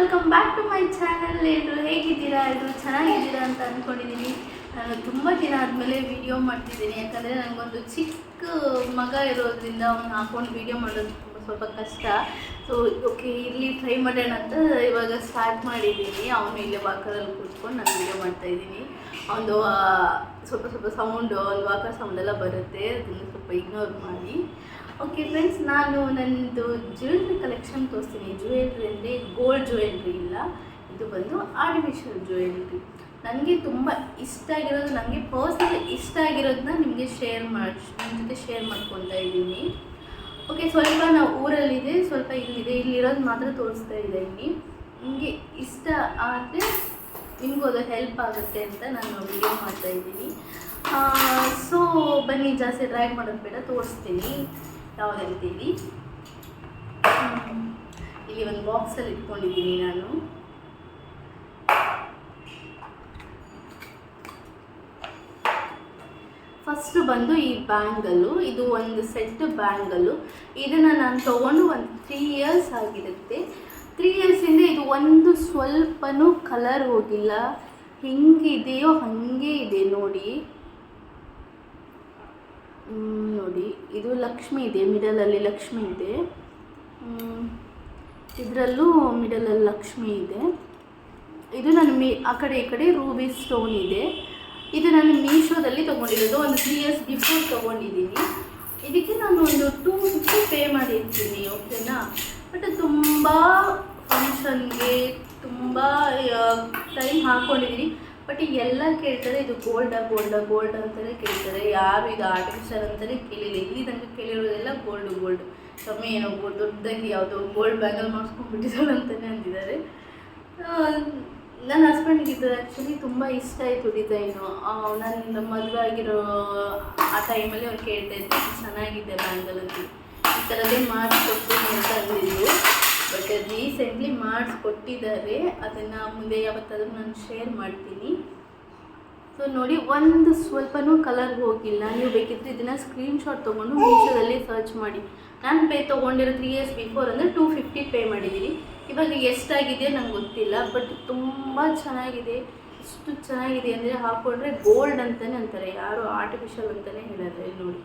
Welcome back to my channel ಎಲ್ಲರೂ ಹೇಗಿದ್ದೀರಾ? ಎಲ್ಲರೂ ಚೆನ್ನಾಗಿದ್ದೀರಾ ಅಂತ ಅಂದ್ಕೊಂಡಿದ್ದೀನಿ ನಾನು ತುಂಬ ದಿನ ಆದಮೇಲೆ ವಿಡಿಯೋ ಮಾಡ್ತಿದ್ದೀನಿ ಯಾಕಂದರೆ ನನಗೊಂದು ಚಿಕ್ಕ ಮಗ ಇರೋದ್ರಿಂದ ಅವ್ನು ಹಾಕೊಂಡು ವಿಡಿಯೋ ಮಾಡೋದು ತುಂಬ ಸ್ವಲ್ಪ ಕಷ್ಟ. ಸೊ ಓಕೆ ಇಲ್ಲಿ ಟ್ರೈ ಮಾಡೋಣ ಅಂತ ಇವಾಗ ಸ್ಟಾರ್ಟ್ ಮಾಡಿದ್ದೀನಿ ಅವನು ಇಲ್ಲೇ ವಾಕರಲ್ಲಿ ಕೂತ್ಕೊಂಡು ನಾನು ವೀಡಿಯೋ ಮಾಡ್ತಾಯಿದ್ದೀನಿ ಒಂದು ಸ್ವಲ್ಪ ಸ್ವಲ್ಪ ಸೌಂಡು ಒಂದು ವಾಕರ್ ಸೌಂಡೆಲ್ಲ ಬರುತ್ತೆ. ಅದನ್ನು ಸ್ವಲ್ಪ ಇಗ್ನೋರ್ ಮಾಡಿ. ಓಕೆ ಫ್ರೆಂಡ್ಸ್ ನಾನು ನನ್ನದು ಜ್ಯುವೆಲ್ರಿ ಕಲೆಕ್ಷನ್ ತೋರಿಸ್ತೀನಿ. ಜ್ಯುವೆಲ್ರಿ ಅಂದರೆ ಗೋಲ್ಡ್ ಜ್ಯುವೆಲ್ರಿ ಇಲ್ಲ. ಇದು ಬಂದು ಆರ್ಟಿಫಿಷಿಯಲ್ ಜ್ಯುವೆಲ್ರಿ ನನಗೆ ತುಂಬ ಇಷ್ಟ ಆಗಿರೋದು ನನಗೆ ಪರ್ಸ್ನಲ್ ಇಷ್ಟ ಆಗಿರೋದನ್ನ ನಿಮಗೆ ಶೇರ್ ಮಾಡಿ ನಿಮ್ಮ ಜೊತೆ ಶೇರ್ ಮಾಡ್ಕೊತಾ ಇದ್ದೀನಿ. ಓಕೆ ಸ್ವಲ್ಪ ನಾವು ಊರಲ್ಲಿದೆ, ಸ್ವಲ್ಪ ಇಲ್ಲಿದೆ. ಇಲ್ಲಿರೋದು ಮಾತ್ರ ತೋರಿಸ್ತಾ ಇದ್ದೀನಿ ನಿಮಗೆ ಇಷ್ಟ ಆದರೆ ನಿಮಗೂ ಅದು ಹೆಲ್ಪ್ ಆಗುತ್ತೆ ಅಂತ ನಾನು ವಿಡಿಯೋ ಮಾಡ್ತಾ ಇದ್ದೀನಿ. ಸೊ ಬನ್ನಿ, ಜಾಸ್ತಿ ಡ್ರೈವ್ ಮಾಡೋದು ಬೇಡ, ತೋರಿಸ್ತೀನಿ. ಯಾವುದಂತೀವಿ ಇಲ್ಲಿ ಒಂದು ಬಾಕ್ಸಲ್ಲಿ ಇಟ್ಕೊಂಡಿದ್ದೀನಿ ನಾನು. ಫಸ್ಟ್ ಬಂದು ಈ ಬ್ಯಾಂಗಲ್ಲು ಇದು ಒಂದು ಸೆಟ್ ಬ್ಯಾಂಗಲ್ಲು ಇದನ್ನು ನಾನು ತೊಗೊಂಡು ಒಂದು ತ್ರೀ ಇಯರ್ಸ್ ಆಗಿರುತ್ತೆ. ತ್ರೀ ಇಯರ್ಸಿಂದ ಇದು ಒಂದು ಸ್ವಲ್ಪನೂ ಕಲರ್ ಹೋಗಿಲ್ಲ. ಹೆಂಗಿದೆಯೋ ಹಾಗೆ ಇದೆ ನೋಡಿ. ನೋಡಿ, ಇದು ಲಕ್ಷ್ಮಿ ಇದೆ ಮಿಡಲಲ್ಲಿ ಲಕ್ಷ್ಮಿ ಇದೆ. ಇದರಲ್ಲೂ ಮಿಡಲಲ್ಲಿ ಲಕ್ಷ್ಮಿ ಇದೆ. ಇದು ನಾನು ಮೀ, ಆ ಕಡೆ, ಈ ಕಡೆ ರೂಬಿ ಸ್ಟೋನ್ ಇದೆ. ಇದು ನಾನು ಮೀಶೋದಲ್ಲಿ ತೊಗೊಂಡಿರೋದು, ಒಂದು ತ್ರೀ ಇಯರ್ಸ್ ಬಿಫೋರ್ ತೊಗೊಂಡಿದ್ದೀನಿ. ಇದಕ್ಕೆ ನಾನು ಒಂದು ಟೂ ಫಿಫ್ಟಿ ಪೇ ಮಾಡಿರ್ತೀನಿ ಓಕೆನಾ ಬಟ್ ತುಂಬ ಫಂಕ್ಷನ್ಗೆ ತುಂಬ ಟೈಮ್ ಹಾಕ್ಕೊಂಡಿದ್ದೀನಿ ಬಟ್ ಎಲ್ಲ ಕೇಳ್ತಾರೆ, ಇದು ಗೋಲ್ಡ ಗೋಲ್ಡ ಗೋಲ್ಡ್ ಅಂತಲೇ ಕೇಳ್ತಾರೆ. ಯಾರು ಇದು ಆರ್ಟಿಫಿಷಿಯಲ್ ಅಂತಲೇ ಕೇಳಿಲ್ಲ. ಇಲ್ಲಿ ನನಗೆ ಕೇಳಿರೋದೆಲ್ಲ ಗೋಲ್ಡ್ ಗೋಲ್ಡ್ ಸಮಯ ಏನೋ ದೊಡ್ಡದಾಗಿ ಯಾವುದೋ ಗೋಲ್ಡ್ ಬ್ಯಾಂಗಲ್ ಮಾಡಿಸ್ಕೊಂಡ್ಬಿಟ್ಟಿದ್ದಾಳೆ ಅಂತಲೇ ಅಂದಿದ್ದಾರೆ. ನನ್ನ ಹಸ್ಬೆಂಡ್ಗೆ ಇದು ಆ್ಯಕ್ಚುಲಿ ತುಂಬ ಇಷ್ಟ ಆಯಿತು ಡಿಸೈನು ನನ್ನ ಮದುವೆ ಆಗಿರೋ, ಆ ಟೈಮಲ್ಲಿ ಅವ್ರು ಕೇಳ್ತಾ ಇದ್ದೆ ಚೆನ್ನಾಗಿದೆ ಬ್ಯಾಂಗಲ್ ಅಂತ. ಈ ಥರದೇ ಮಾಡಿಸ್ಕೊಡ್ತೀನಿ ಅಂತ ಅಂದಿದ್ರು. ಬಟ್ ರೀಸೆಂಟ್ಲಿ ಮಾಡಿಸ್ಕೊಟ್ಟಿದ್ದಾರೆ. ಅದನ್ನು ಮುಂದೆ ಯಾವತ್ತಾದರೂ ನಾನು ಶೇರ್ ಮಾಡ್ತೀನಿ. ಸೊ ನೋಡಿ, ಒಂದು ಸ್ವಲ್ಪನೂ ಕಲರ್ ಹೋಗಿಲ್ಲ. ನೀವು ಬೇಕಿದ್ರೆ ಇದನ್ನು ಸ್ಕ್ರೀನ್ಶಾಟ್ ತೊಗೊಂಡು ಮೀಶೋದಲ್ಲಿ ಸರ್ಚ್ ಮಾಡಿ. ನಾನು ಪೇ ತೊಗೊಂಡಿರೋ ತ್ರೀ ಇಯರ್ಸ್ ಬಿಫೋರ್ ಅಂದರೆ ಟೂ ಫಿಫ್ಟಿ ಪೇ ಮಾಡಿದ್ದೀನಿ ಇವಾಗ ಎಷ್ಟಾಗಿದೆ ನಂಗೆ ಗೊತ್ತಿಲ್ಲ ಬಟ್ ತುಂಬ ಚೆನ್ನಾಗಿದೆ. ಎಷ್ಟು ಚೆನ್ನಾಗಿದೆ ಅಂದರೆ ಹಾಕ್ಕೊಂಡ್ರೆ ಗೋಲ್ಡ್ ಅಂತಲೇ ಅಂತಾರೆ. ಯಾರು ಆರ್ಟಿಫಿಷಿಯಲ್ ಅಂತಲೇ ಹೇಳಿದ್ರೆ ನೋಡಿ.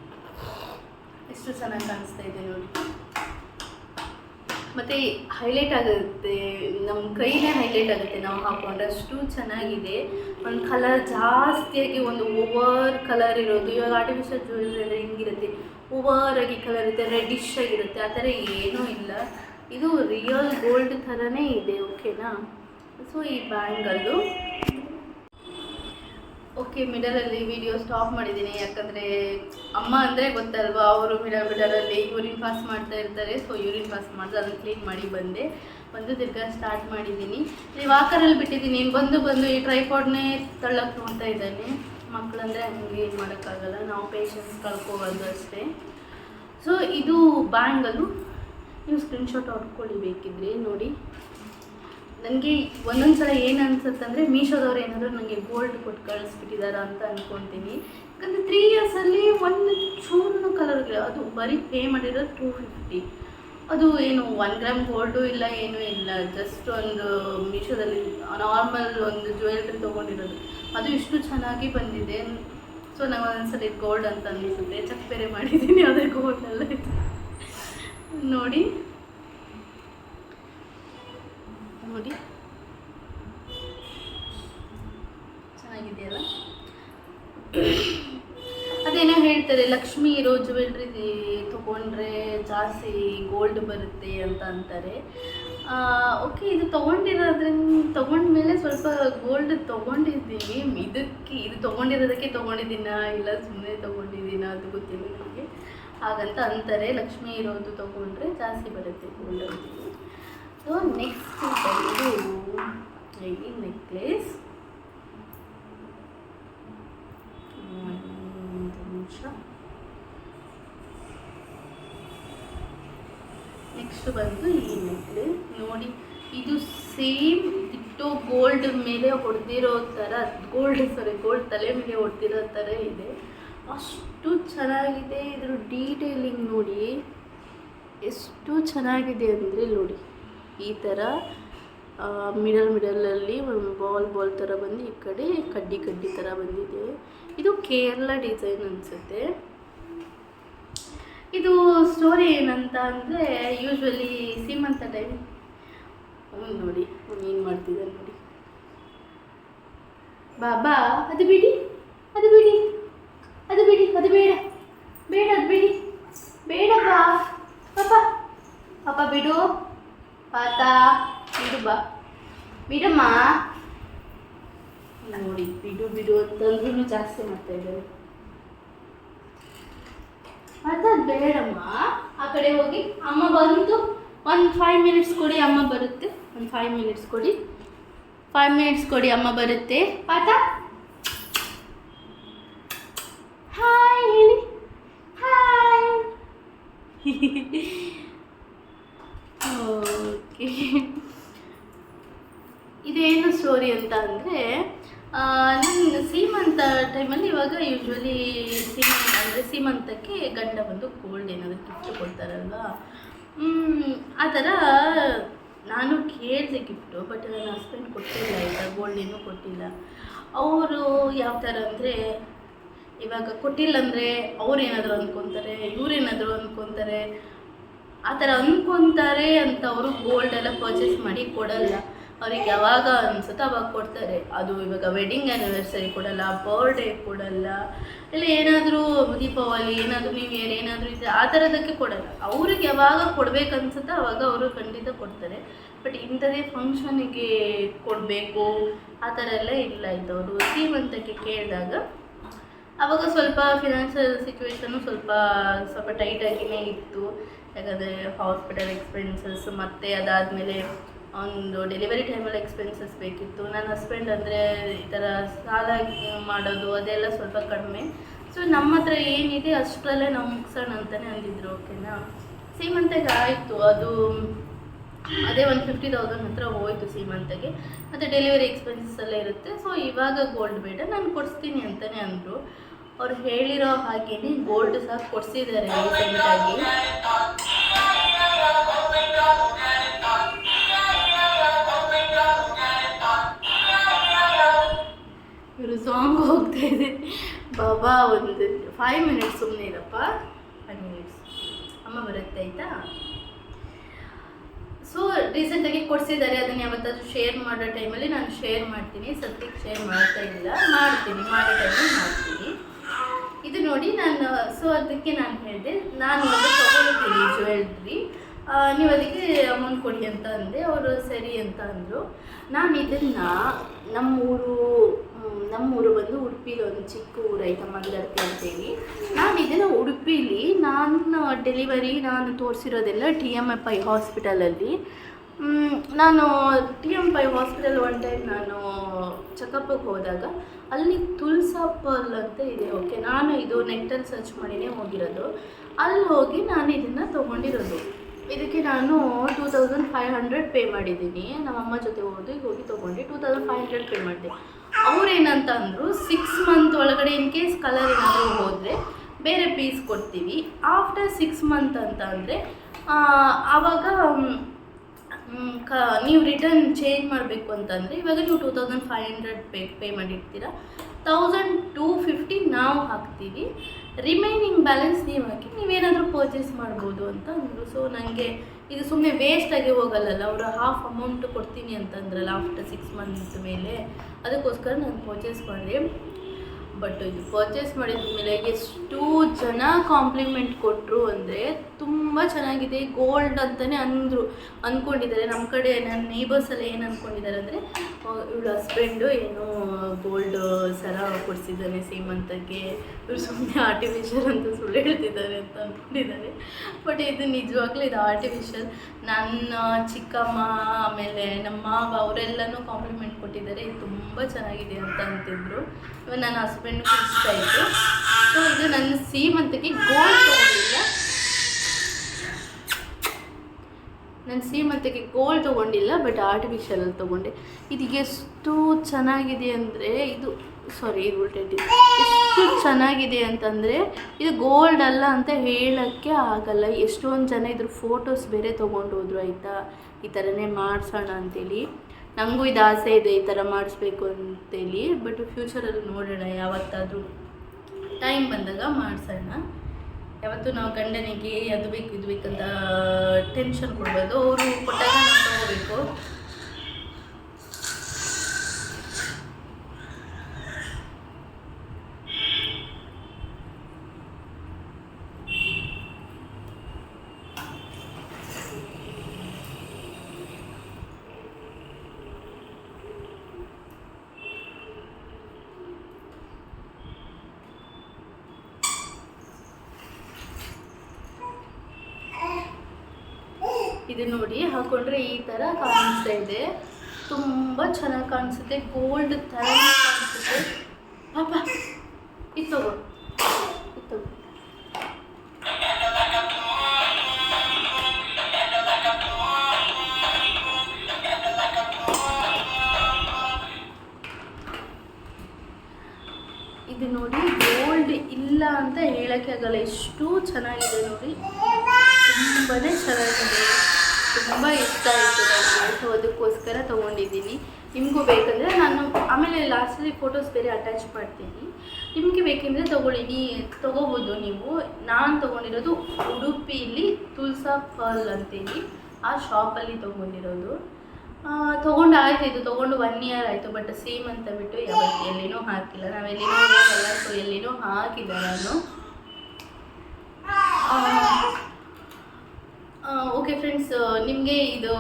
ಎಷ್ಟು ಚೆನ್ನಾಗಿ ಕಾಣಿಸ್ತಾ ಇದೆ ನೋಡಿ. ಮತ್ತು ಹೈಲೈಟ್ ಆಗುತ್ತೆ ನಮ್ಮ ಕೈನೇ ಹೈಲೈಟ್ ಆಗುತ್ತೆ ನಾವು ಹಾಕೊಂಡ್ರೆ ಅಷ್ಟು ಚೆನ್ನಾಗಿದೆ. ಒಂದು ಕಲರ್ ಜಾಸ್ತಿಯಾಗಿ ಒಂದು ಓವರ್ ಕಲರ್ ಇರೋದು, ಇವಾಗ ಆರ್ಟಿಫಿಷಿಯಲ್ ಜ್ಯುವೆಲ್ಲರಿ ಅಂದರೆ ಹಿಂಗಿರುತ್ತೆ? ಓವರ್ ಆಗಿ ಕಲರ್ ಇರುತ್ತೆ ರೆಡ್ಡಿಶ್ ಆಗಿರುತ್ತೆ, ಆ ಥರ ಏನೂ ಇಲ್ಲ. ಇದು ರಿಯಲ್ ಗೋಲ್ಡ್ ಥರನೇ ಇದೆ ಓಕೆನಾ ಸೊ ಈ ಬ್ಯಾಂಗಲ್ಲು ಓಕೆ ಮಿಡಲಲ್ಲಿ ವಿಡಿಯೋ ಸ್ಟಾಪ್ ಮಾಡಿದ್ದೀನಿ. ಯಾಕಂದರೆ ಅಮ್ಮ ಅಂದರೆ ಗೊತ್ತಲ್ವಾ, ಅವರು ಮಿಡಲ್ ಮಿಡಲಲ್ಲಿ ಯೂರಿನ್ ಪಾಸ್ ಮಾಡ್ತಾ ಇರ್ತಾರೆ. ಸೊ ಯೂರಿನ್ ಪಾಸ್ ಮಾಡಿದ್ರೆ ಅದನ್ನು ಕ್ಲೀನ್ ಮಾಡಿ ಬಂದೆ. ಬಂದು ತಿರ್ಗಾ ಸ್ಟಾರ್ಟ್ ಮಾಡಿದ್ದೀನಿ. ಇಲ್ಲಿ ವಾಕರಲ್ಲಿ ಬಿಟ್ಟಿದ್ದೀನಿ. ಬಂದು ಬಂದು ಈ ಟ್ರೈಪಾಡ್ನೇ ತಳ್ಳಕ್ಕೆ ನೋಡ್ತಾ ಇದ್ದಾನೆ. ಮಕ್ಕಳಂದರೆ ಹಂಗೆ ಏನು ಮಾಡೋಕ್ಕಾಗಲ್ಲ. ನಾವು ಪೇಷನ್ಸ್ ಕಳ್ಕೊಬಾರ್ದು ಅಷ್ಟೇ. ಸೊ ಇದು ಬ್ಯಾಂಗಲ್ಲು ನೀವು ಸ್ಕ್ರೀನ್ಶಾಟ್ ಹೊಡ್ಕೊಳ್ಳಿ ಬೇಕಿದ್ರೆ ನೋಡಿ. ನನಗೆ ಒಂದೊಂದು ಸಲ ಏನು ಅನ್ಸುತ್ತಂದರೆ ಮೀಶೋದವ್ರು ಏನಾದರೂ ನನಗೆ ಗೋಲ್ಡ್ ಕೊಟ್ಟು ಕಳಿಸ್ಬಿಟ್ಟಿದಾರ ಅಂತ ಅಂದ್ಕೊತೀನಿ ಯಾಕಂದರೆ ತ್ರೀ ಇಯರ್ಸಲ್ಲಿ ಒಂದು ಚೂರು ಕಲರ್ ಅದು ಬರೀ ಪೇ ಮಾಡಿರೋದು ಟೂ ಫಿಫ್ಟಿ ಅದು ಏನು ಒನ್ ಗ್ರಾಮ್ ಗೋಲ್ಡು ಇಲ್ಲ, ಏನೂ ಇಲ್ಲ. ಜಸ್ಟ್ ಒಂದು ಮೀಶೋದಲ್ಲಿ ನಾರ್ಮಲ್ ಒಂದು ಜ್ಯುವೆಲ್ರಿ ತೊಗೊಂಡಿರೋದು. ಅದು ಇಷ್ಟು ಚೆನ್ನಾಗಿ ಬಂದಿದೆ. ಸೊ ನಂಗೆ ಒಂದೊಂದ್ಸಲ ಗೋಲ್ಡ್ ಅಂತ ಅನ್ನಿಸುತ್ತೆ ಚಕ್ ಬೇರೆ ಮಾಡಿದ್ದೀನಿ, ಅದೇ ಗೋಲ್ಡ್ ನೋಡಿ. ನೋಡಿ. ಚೆನ್ನಾಗಿದೆಯಲ್ಲ? ಅದೇನೋ ಹೇಳ್ತಾರೆ, ಲಕ್ಷ್ಮಿ ಇರೋ ಜ್ಯುವೆಲ್ರಿ ತೊಗೊಂಡ್ರೆ ಜಾಸ್ತಿ ಗೋಲ್ಡ್ ಬರುತ್ತೆ ಅಂತ ಅಂತಾರೆ. ಓಕೆ ಇದು ತೊಗೊಂಡಿರೋದ್ರಿಂದ, ತೊಗೊಂಡ್ಮೇಲೆ ಸ್ವಲ್ಪ ಗೋಲ್ಡ್ ತೊಗೊಂಡಿದ್ದೀನಿ. ಇದಕ್ಕೆ, ಇದು ತೊಗೊಂಡಿರೋದಕ್ಕೆ ತೊಗೊಂಡಿದ್ದೀನ ಇಲ್ಲ ಸುಮ್ಮನೆ ತೊಗೊಂಡಿದ್ದೀನ ಅದು ಗೊತ್ತಿಲ್ಲ ನನಗೆ ಹಾಗಂತ ಅಂತಾರೆ, ಲಕ್ಷ್ಮಿ ಇರೋದು ತೊಗೊಂಡ್ರೆ ಜಾಸ್ತಿ ಬರುತ್ತೆ ಗೋಲ್ಡ್ ಸೊ ನೆಕ್ಸ್ಟ್ ಬಂದು ಈ ನೆಕ್ಲೇಸ್ ಒಂದು ನಿಮಿಷ ನೆಕ್ಸ್ಟ್ ಬಂದು ಈ ನೆಕ್ಲೇಸ್ ನೋಡಿ, ಇದು ಸೇಮ್ ಇಟ್ಟು ಗೋಲ್ಡ್ ಮೇಲೆ ಹೊಡೆದಿರೋ ಥರ ಗೋಲ್ಡ್ ಸಾರಿ ಗೋಲ್ಡ್ ತಲೆ ಮೇಲೆ ಹೊಡೆದಿರೋ ಥರ ಇದೆ. ಅಷ್ಟು ಚೆನ್ನಾಗಿದೆ ಇದ್ರ ಡೀಟೇಲಿಂಗ್ ನೋಡಿ. ಎಷ್ಟು ಚೆನ್ನಾಗಿದೆ ಅಂದರೆ ನೋಡಿ. ಈ ಥರ ಮಿಡಲ್ ಮಿಡಲಲ್ಲಿ ಒಂದು ಬಾಲ್ ಬಾಲ್ ಥರ ಬಂದು ಈ ಕಡೆ ಕಡ್ಡಿ ಕಡ್ಡಿ ಥರ ಬಂದಿದೆ. ಇದು ಕೇರಳ ಡಿಸೈನ್ ಅನಿಸುತ್ತೆ. ಇದು ಸ್ಟೋರಿ ಏನಂತ ಅಂದರೆ ಯೂಶ್ವಲಿ ಸೀಮಂತ ಟೈಮ್ ನೋಡಿ ಏನು ಮಾಡ್ತಿದ್ದಾರೆ ನೋಡಿ. ಬಾಬಾ, ಅದು ಬಿಡಿ ಅದು ಬಿಡಿ ಅದು ಬಿಡಿ, ಅದು ಬೇಡ ಬೇಡ, ಅದು ಬಿಡಿ, ಬೇಡಪ್ಪ, ಪಾಪ ಪಾಪ ಬಿಡು. ಪಾತ. ಬಿಡು ಬಾ. ಬಿಡಮ್ಮ. ನೋಡಿ, ಬಿಡು ಬಿಡು ಅಂತಂದ್ರೂ ಜಾಸ್ತಿ ಮಾಡ್ತಾ ಇದ್ದಾರೆ. ಅದು ಬೇಡಮ್ಮ. ಆ ಕಡೆ ಹೋಗಿ ಅಮ್ಮ ಬಂತು ಒಂದು ಫೈವ್ ಮಿನಿಟ್ಸ್ ಕೊಡಿ, ಅಮ್ಮ ಬರುತ್ತೆ. ಒಂದು ಫೈವ್ ಮಿನಿಟ್ಸ್ ಕೊಡಿ. ಫೈವ್ ಮಿನಿಟ್ಸ್ ಕೊಡಿ, ಅಮ್ಮ ಬರುತ್ತೆ. ಪಾತ ಹಾಯ್ ಹೇಳಿ ಹಾಯ್ ಓಕೆ ಇದೇನು ಸ್ಟೋರಿ ಅಂತ ಅಂದರೆ ನನ್ನ ಸೀಮಂತ ಟೈಮಲ್ಲಿ ಇವಾಗ ಯೂಶ್ವಲಿ ಸೀಮಂತ ಅಂದರೆ ಸೀಮಂತಕ್ಕೆ ಗಂಡ ಬಂದು ಗೋಲ್ಡ್ ಏನಾದರೂ ಗಿಫ್ಟ್ ಕೊಡ್ತಾರಲ್ವಾ? ಆ ಥರ ನಾನು ಕೇಳಿದೆ ಗಿಫ್ಟು ಬಟ್ ನನ್ನ ಹಸ್ಬೆಂಡ್ ಕೊಟ್ಟಿಲ್ಲ ಆಯಿತಾ ಗೋಲ್ಡ್ ಏನೂ ಕೊಟ್ಟಿಲ್ಲ. ಅವರು ಯಾವ ಥರ ಅಂದರೆ, ಇವಾಗ ಕೊಟ್ಟಿಲ್ಲ ಅಂದರೆ ಅವ್ರೇನಾದರೂ ಅಂದ್ಕೊತಾರೆ ಇವ್ರೇನಾದರೂ ಅಂದ್ಕೊತಾರೆ ಆ ಥರ ಅಂದ್ಕೊತಾರೆ ಅಂತ ಅವರು ಗೋಲ್ಡ್ ಎಲ್ಲ ಪರ್ಚೇಸ್ ಮಾಡಿ ಕೊಡಲ್ಲ. ಅವ್ರಿಗೆ ಯಾವಾಗ ಅನ್ಸುತ್ತೆ ಅವಾಗ ಕೊಡ್ತಾರೆ. ಅದು ಇವಾಗ ವೆಡ್ಡಿಂಗ್ ಆ್ಯನಿವರ್ಸರಿ ಕೊಡಲ್ಲ ಬರ್ಡೇ ಕೊಡಲ್ಲ, ಇಲ್ಲ ಏನಾದರೂ ದೀಪಾವಳಿ, ಏನಾದರೂ ನೀವು ಇಯರ್ ಏನಾದರೂ ಇದೆ ಆ ಥರದಕ್ಕೆ ಕೊಡಲ್ಲ. ಅವ್ರಿಗೆ ಯಾವಾಗ ಕೊಡ್ಬೇಕನ್ಸುತ್ತೋ ಅವಾಗ ಅವರು ಖಂಡಿತ ಕೊಡ್ತಾರೆ. ಬಟ್ ಇಂಥದೇ ಫಂಕ್ಷನಿಗೆ ಕೊಡಬೇಕು, ಆ ಥರ ಎಲ್ಲ ಇಲ್ಲ ಇದ್ದವರು ಅವರು ಸೀಮಂತಕ್ಕೆ ಕೇಳಿದಾಗ ಅವಾಗ ಸ್ವಲ್ಪ ಫಿನಾನ್ಷಿಯಲ್ ಸಿಚುವೇಶನು ಸ್ವಲ್ಪ ಸ್ವಲ್ಪ ಟೈಟಾಗಿಯೇ ಇತ್ತು. ಯಾಕಂದರೆ ಹಾಸ್ಪಿಟಲ್ ಎಕ್ಸ್ಪೆನ್ಸಸ್ ಮತ್ತು ಅದಾದಮೇಲೆ ಒಂದು ಡೆಲಿವರಿ ಟೈಮಲ್ಲಿ ಎಕ್ಸ್ಪೆನ್ಸಸ್ ಬೇಕಿತ್ತು. ನನ್ನ ಹಸ್ಬೆಂಡ್ ಅಂದರೆ ಈ ಥರ ಸಾಲ ಮಾಡೋದು ಅದೆಲ್ಲ ಸ್ವಲ್ಪ ಕಡಿಮೆ. ಸೊ ನಮ್ಮ ಹತ್ರ ಏನಿದೆ ಅಷ್ಟರಲ್ಲೇ ನಾವು ಮುಗಿಸೋಣ ಅಂತಲೇ ಅಂದಿದ್ರು ಓಕೆನಾ ಸೀಮಂತೆಗೆ ಆಯಿತು. ಅದು ಅದೇ ಒಂದು ಫಿಫ್ಟಿ ತೌಸಂಡ್ ಹತ್ರ ಹೋಯಿತು ಸೀಮಂತಗೆ ಮತ್ತು ಡೆಲಿವರಿ ಎಕ್ಸ್ಪೆನ್ಸಸ್ ಎಲ್ಲ ಇರುತ್ತೆ. ಸೊ ಇವಾಗ ಗೋಲ್ಡ್ ಬೇಡ, ನಾನು ಕೊಡಿಸ್ತೀನಿ ಅಂತಲೇ ಅಂದರು. ಅವ್ರು ಹೇಳಿರೋ ಹಾಗೇನೆ ಗೋಲ್ಡ್ ಸಹ ಕೊಡಿಸಿದ್ದಾರೆ ರೀಸೆಂಟಾಗಿ ಇವರು ಸಾಂಗ್ ಹೋಗ್ತಾ ಇದೆ. ಬಾಬಾ ಒಂದು ಫೈವ್ ಮಿನಿಟ್ಸ್ ಸುಮ್ಮನೆ ಇರಪ್ಪ. ಫೈವ್ ಮಿನಿಟ್ಸ್ ಅಮ್ಮ ಬರುತ್ತೆ ಆಯಿತಾ? ಸೊ ರೀಸೆಂಟಾಗಿ ಕೊಡಿಸಿದ್ದಾರೆ. ಅದನ್ನು ಯಾವತ್ತಾದರೂ ಶೇರ್ ಮಾಡೋ ಟೈಮಲ್ಲಿ ನಾನು ಶೇರ್ ಮಾಡ್ತೀನಿ. ಸದ್ಯಕ್ಕೆ ಶೇರ್ ಮಾಡ್ತಾ ಇಲ್ಲ. ಮಾಡ್ತೀನಿ. ಮಾಡೋ ಟೈಮಲ್ಲಿ ಮಾಡ್ತೀನಿ. ಇದು ನೋಡಿ ನಾನು ಸೊ ಅದಕ್ಕೆ ನಾನು ಹೇಳಿದೆ. ನಾನು ತೊಗೊಳ್ತೀನಿ ಜ್ಯುವೆಲ್ರಿ ನೀವು ಅದಕ್ಕೆ ಅಮೌಂಟ್ ಕೊಡಿ ಅಂತ ಅಂದೆ. ಅವರು ಸರಿ ಅಂತ ಅಂದರು. ನಾನು ಇದನ್ನು ನಮ್ಮೂರು ನಮ್ಮೂರು ಬಂದು ಉಡುಪಿಲಿ ಒಂದು ಚಿಕ್ಕ ಊರು ಆಯ್ತಾ ಮಂಗಳೂರು ಅಂತೇಳಿ. ನಾನು ಇದನ್ನು ಉಡುಪಿಲಿ, ನಾನು ಡೆಲಿವರಿ ನಾನು ತೋರಿಸಿರೋದೆಲ್ಲ ಟಿ ಎಂ ಎಫ್ ಐ ಹಾಸ್ಪಿಟಲಲ್ಲಿ ನಾನು T M Pai hospital one time ನಾನು ಚೆಕಪ್ಗೆ ಹೋದಾಗ ಅಲ್ಲಿ ತುಲ್ಸಾಪಲ್ ಅಂತ ಇದೆ ಓಕೆ ನಾನು ಇದು ನೆಟ್ಟಲ್ಲಿ ಸರ್ಚ್ ಮಾಡಿನೇ ಹೋಗಿರೋದು. ಅಲ್ಲಿ ಹೋಗಿ ನಾನು ಇದನ್ನು ತೊಗೊಂಡಿರೋದು. ಇದಕ್ಕೆ ನಾನು two thousand five hundred pay ಮಾಡಿದ್ದೀನಿ. ನಮ್ಮಮ್ಮ ಜೊತೆ ಹೋಗಿ ಹೋಗಿ ತೊಗೊಂಡು two thousand five hundred pay ಮಾಡಿದೆ. ಅವ್ರೇನಂತ ಅಂದರು ಸಿಕ್ಸ್ ಮಂತ್ ಒಳಗಡೆ ಇನ್ ಕೇಸ್ ಕಲರ್ ಏನಾದರೂ ಹೋದರೆ ಬೇರೆ ಪೀಸ್ ಕೊಡ್ತೀವಿ. ಆಫ್ಟರ್ ಸಿಕ್ಸ್ ಮಂತ್ ಅಂತ ಅಂದರೆ ಆವಾಗ ಕ, ನೀವು ರಿಟರ್ನ್ ಚೇಂಜ್ ಮಾಡಬೇಕು ಅಂತಂದರೆ ಇವಾಗ ನೀವು two thousand five hundred pay pay ಮಾಡಿರ್ತೀರ. Thousand two fifty ನಾವು ಹಾಕ್ತೀವಿ. ರಿಮೈನಿಂಗ್ ಬ್ಯಾಲೆನ್ಸ್ ನೀವು ಹಾಕಿ ನೀವೇನಾದರೂ ಪರ್ಚೇಸ್ ಮಾಡ್ಬೋದು ಅಂತ ಅಂದರು. ಸೊ ನನಗೆ ಇದು ಸುಮ್ಮನೆ ವೇಸ್ಟಾಗಿ ಹೋಗಲ್ಲಲ್ಲ, ಅವರು ಹಾಫ್ ಅಮೌಂಟ್ ಕೊಡ್ತೀನಿ ಅಂತಂದ್ರಲ್ಲ ಆಫ್ಟರ್ ಸಿಕ್ಸ್ ಮಂತ್ಸ್ ಮೇಲೆ. ಅದಕ್ಕೋಸ್ಕರ ನಾನು ಪರ್ಚೇಸ್ ಮಾಡಿದೆ. ಬಟ್ ಇದು ಪರ್ಚೇಸ್ ಮಾಡಿದ ಮೇಲೆ ಎಷ್ಟು ಜನ ಕಾಂಪ್ಲಿಮೆಂಟ್ ಕೊಟ್ಟರು ಅಂದರೆ ತುಂಬ ಚೆನ್ನಾಗಿದೆ ಗೋಲ್ಡ್ ಅಂತಲೇ ಅಂದರು ಅಂದ್ಕೊಂಡಿದ್ದಾರೆ ನಮ್ಮ ಕಡೆ ನನ್ನ ನೇಬರ್ಸೆಲ್ಲ ಏನು ಅಂದ್ಕೊಂಡಿದ್ದಾರೆ ಅಂದರೆ ಇವಳು ಹಸ್ಬೆಂಡು ಏನೋ ಗೋಲ್ಡ್ ಸರ ಕೊಡಿಸಿದ್ದಾನೆ ಸೀಮಂತಕ್ಕೆ ಇವ್ರು ಸುಮ್ಮನೆ ಆರ್ಟಿಫಿಷಿಯಲ್ ಅಂತ ಸುಳ್ಳು ಹೇಳ್ತಿದ್ದಾರೆ ಅಂತ ಅಂದ್ಕೊಂಡಿದ್ದಾರೆ ಬಟ್ ಇದು ನಿಜವಾಗ್ಲೂ ಇದು ಆರ್ಟಿಫಿಷಿಯಲ್ ನನ್ನ ಚಿಕ್ಕಮ್ಮ, ಆಮೇಲೆ ನಮ್ಮ ಮಾವ, ಅವರೆಲ್ಲನೂ ಕಾಂಪ್ಲಿಮೆಂಟ್ ಕೊಟ್ಟಿದ್ದಾರೆ ಇದು ತುಂಬ ಚೆನ್ನಾಗಿದೆ ಅಂತ ಅಂತಿದ್ರು. ಇವಾಗ ನನ್ನ ಹಸ್ಬೆಂಡ್ ಇಷ್ಟ ಆಯಿತು. ಸೊ ಇದು ನನ್ನ ಸೀಮಂತಕ್ಕೆ ಗೋಲ್ಡ್ ತೊಗೊಂಡಿಲ್ಲ ನನ್ನ ಸೀಮಂತಕ್ಕೆ ಗೋಲ್ಡ್ ತೊಗೊಂಡಿಲ್ಲ ಬಟ್ ಆರ್ಟಿಫಿಷಿಯಲಲ್ಲಿ ತೊಗೊಂಡೆ. ಇದು ಎಷ್ಟು ಚೆನ್ನಾಗಿದೆ ಅಂದರೆ, ಇದು ಸಾರಿ ಇದು ಉಲ್ಟೈತಿ ಎಷ್ಟು ಚೆನ್ನಾಗಿದೆ ಅಂತಂದರೆ, ಇದು ಗೋಲ್ಡ್ ಅಲ್ಲ ಅಂತ ಹೇಳೋಕ್ಕೆ ಆಗಲ್ಲ. ಎಷ್ಟೊಂದು ಜನ ಇದ್ರ ಫೋಟೋಸ್ ಬೇರೆ ತೊಗೊಂಡು ಹೋದ್ರು, ಆಯಿತಾ? ಈ ಥರನೇ ಮಾಡಿಸೋಣ ಅಂತೇಳಿ. ನನಗೂ ಇದು ಆಸೆ ಇದೆ ಈ ಥರ ಮಾಡಿಸ್ಬೇಕು ಅಂತೇಳಿ, ಬಟ್ ಫ್ಯೂಚರಲ್ಲಿ ನೋಡೋಣ, ಯಾವತ್ತಾದರೂ ಟೈಮ್ ಬಂದಾಗ ಮಾಡಿಸೋಣ. ಯಾವತ್ತು ನಾವು ಗಂಡನಿಗೆ ಅದು ಬೇಕು, ಇದು ಬೇಕಂತ ಟೆನ್ಷನ್ ಕೊಡ್ಬೋದು ಅವರು ಕೊಟ್ಟಾಗ ನಾವು ತಗೋಬೇಕು. ಇದು ನೋಡಿ, ಹಾಕೊಂಡ್ರೆ ಈ ತರ ಕಾಣಿಸ್ತಾ ಇದೆ. ತುಂಬಾ ಚೆನ್ನಾಗಿ ಕಾಣಿಸುತ್ತೆ ಗೋಲ್ಡ್ ತರ ಕಾಣಿಸುತ್ತೆ. ಪಾಪ, ಇದು ಇದು ನೋಡಿ ಗೋಲ್ಡ್ ಇಲ್ಲ ಅಂತ ಹೇಳಕ್ಕೆ ಆಗಲ್ಲ ಎಷ್ಟು ಚೆನ್ನಾಗಿದೆ ನೋಡಿ. ತುಂಬಾನೇ ಚೆನ್ನಾಗಿದೆ. ತುಂಬ ಇಷ್ಟ ಆಯಿತು ನನಗೆ ಸೊ ಅದಕ್ಕೋಸ್ಕರ ತೊಗೊಂಡಿದ್ದೀನಿ. ನಿಮಗೂ ಬೇಕಂದರೆ ನಾನು ಆಮೇಲೆ ಲಾಸ್ಟಲ್ಲಿ ಫೋಟೋಸ್ ಬೇರೆ ಅಟ್ಯಾಚ್ ಮಾಡ್ತೀನಿ. ನಿಮಗೆ ಬೇಕೆಂದರೆ ತೊಗೊಳ್ಳಿ. ನೀ ತೊಗೋಬೋದು ನೀವು. ನಾನು ತೊಗೊಂಡಿರೋದು ಉಡುಪಿಯಲ್ಲಿ ತುಲ್ಸಾ ಫಾಲ್ ಅಂತೇಳಿ ಆ ಶಾಪಲ್ಲಿ ತೊಗೊಂಡಿರೋದು. ತೊಗೊಂಡು ಆಯ್ತು ಇದು. ತೊಗೊಂಡು ಒನ್ ಇಯರ್ ಆಯಿತು. ಬಟ್ ಸೇಮ್ ಅಂತ ಬಿಟ್ಟು ಯಾವತ್ತು ಎಲ್ಲಿನೂ ಹಾಕಿಲ್ಲ. ನಾವೆಲ್ಲಿನೂ ಹೋಗಲ್ಲ. ಸೊ ಎಲ್ಲಿನೂ ಹಾಕಿಲ್ಲ ನಾನು. ಓಕೆ ಫ್ರೆಂಡ್ಸ್ ನಿಮಗೆ ಇದು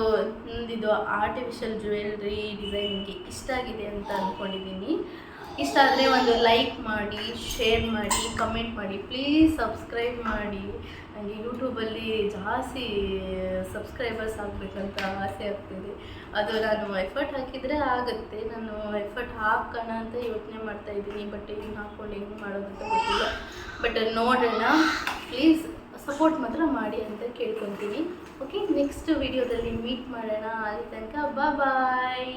ಇದು ಆರ್ಟಿಫಿಷಿಯಲ್ ಜ್ಯುವೆಲ್ರಿ ಡಿಸೈನ್ ನಿಮಗೆ ಇಷ್ಟ ಆಗಿದೆ ಅಂತ ಅಂದ್ಕೊಂಡಿದ್ದೀನಿ ಇಷ್ಟ ಆದರೆ ಒಂದು ಲೈಕ್ ಮಾಡಿ ಶೇರ್ ಮಾಡಿ ಕಮೆಂಟ್ ಮಾಡಿ. ಪ್ಲೀಸ್ ಸಬ್ಸ್ಕ್ರೈಬ್ ಮಾಡಿ. ನನಗೆ ಯೂಟ್ಯೂಬಲ್ಲಿ ಜಾಸ್ತಿ ಸಬ್ಸ್ಕ್ರೈಬರ್ಸ್ ಆಗಬೇಕಂತ ಆಸೆ ಆಗ್ತಿದೆ. ಅದು ನಾನು ಎಫರ್ಟ್ ಹಾಕಿದರೆ ಆಗುತ್ತೆ. ನಾನು ಎಫರ್ಟ್ ಹಾಕೋಣ ಅಂತ ಯೋಚನೆ ಮಾಡ್ತಾ ಇದ್ದೀನಿ. ಬಟ್ ಏನು ಹಾಕ್ಕೊಂಡು ಏನು ಮಾಡೋದು ಅಂತ ಗೊತ್ತಿಲ್ಲ. ಬಟ್ ನೋಡೋಣ. ಪ್ಲೀಸ್ ಸಪೋರ್ಟ್ ಮಾತ್ರ ಮಾಡಿ ಅಂತ ಕೇಳ್ಕೊತೀನಿ. ಓಕೆ ನೆಕ್ಸ್ಟ್ ವಿಡಿಯೋದಲ್ಲಿ ಮೀಟ್ ಮಾಡೋಣ. ಅಲ್ಲಿ ತನಕ ಬಾಯ್